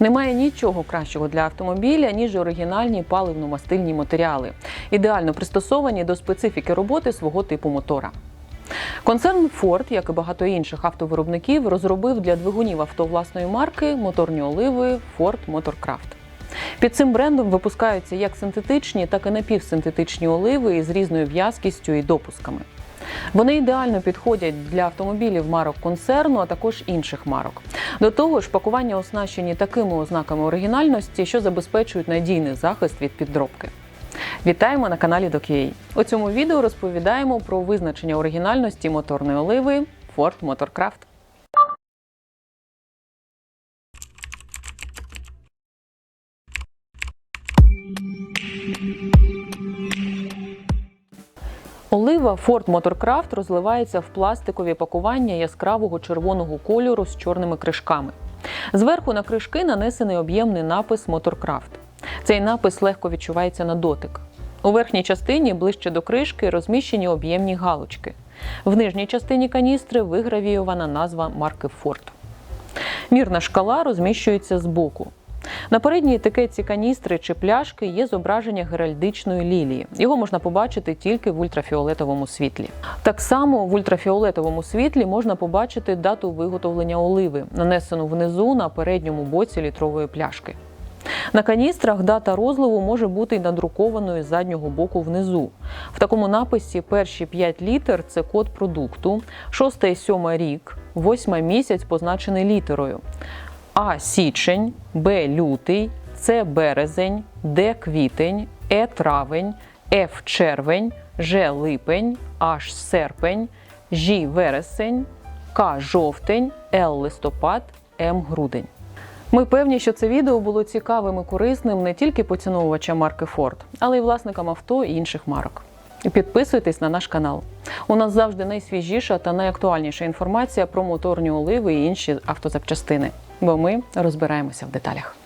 Немає нічого кращого для автомобіля, ніж оригінальні паливно-мастильні матеріали, ідеально пристосовані до специфіки роботи свого типу мотора. Концерн Ford, як і багато інших автовиробників, розробив для двигунів авто власної марки моторні оливи Ford Motorcraft. Під цим брендом випускаються як синтетичні, так і напівсинтетичні оливи із різною в'язкістю і допусками. Вони ідеально підходять для автомобілів марок концерну, а також інших марок. До того ж, пакування оснащені такими ознаками оригінальності, що забезпечують надійний захист від підробки. Вітаємо на каналі Dokia. У цьому відео розповідаємо про визначення оригінальності моторної оливи Ford Motorcraft. Олива Ford Motorcraft розливається в пластикові пакування яскравого червоного кольору з чорними кришками. Зверху на кришки нанесений об'ємний напис Motorcraft. Цей напис легко відчувається на дотик. У верхній частині ближче до кришки розміщені об'ємні галочки. В нижній частині каністри вигравіювана назва марки Ford. Мірна шкала розміщується збоку. На передній етикетці каністри чи пляшки є зображення геральдичної лілії. Його можна побачити тільки в ультрафіолетовому світлі. Так само в ультрафіолетовому світлі можна побачити дату виготовлення оливи, нанесену внизу на передньому боці літрової пляшки. На каністрах дата розливу може бути й надрукованою з заднього боку внизу. В такому написі перші 5 літер це код продукту, 6 і 7 рік, 8 місяць позначений літерою. А січень, Б лютий, С березень, Д квітень, Е травень, Ф червень, Ж липень, H серпень, Ж вересень, К жовтень, Л листопад, М грудень. Ми певні, що це відео було цікавим і корисним не тільки поціновувачам марки Ford, але й власникам авто і інших марок. Підписуйтесь на наш канал. У нас завжди найсвіжіша та найактуальніша інформація про моторні оливи і інші автозапчастини, бо ми розбираємося в деталях.